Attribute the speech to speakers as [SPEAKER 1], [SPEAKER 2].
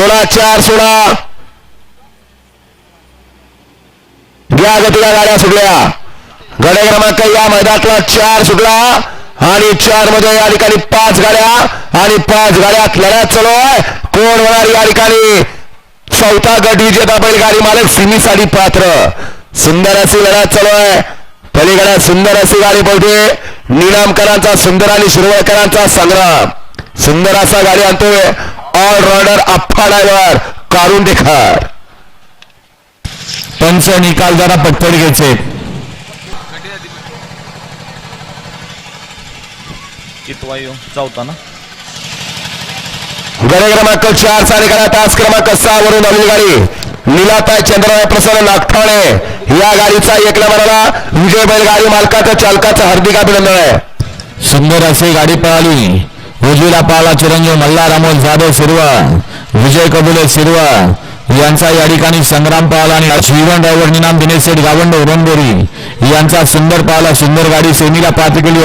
[SPEAKER 1] सोळा चार सोळा. या गतीला गाड्या सुटल्या. गाड्या क्रमांक या मैदानातला चार सुटला आणि चारमध्ये या ठिकाणी पाच गाड्या आणि पाच गाड्यात लढ्यात चालू आहे. कोण होणार या ठिकाणी? चौथा गट विजेता बैलगाडी मालक सिमीसाठी पात्र. सुंदर अशी लढ्यात चालू आहे. पलीकडे सुंदर अशी गाडी पळते. निलामकरांचा सुंदर आणि शिरवळकरांचा संग्राम. सुंदर असा गाडी आणतोय. ऑलराऊंडर अप्पा ड्रायव्हर काढून देखार पंच निकाल जरा पटपट घ्यायचे.
[SPEAKER 2] चौथा ना.
[SPEAKER 1] गडे क्रमांक चार चा निकाला तास क्रमांक सहा वरून आलेली गाडी. नीलाताई चंद्रराव प्रसन्न नागठाणे. या गाडीचा एक नंबरला विजय बैलगाडी मालकाचं चालकाचं हार्दिक अभिनंदन आहे. सुंदर अशी गाडी पळाली. उजवीला पाळला चिरंजीव मल्हार अमोल जाधव शिरवा विजय कबुले शिरवा यांचा या ठिकाणी संग्राम पाहला आणि जीवन ड्रायव्हर निनाम दिनेश शेठ गावंड उरंबोरी यांचा सुंदर पाहला सुंदर गाडी सेमीला पात्र केली.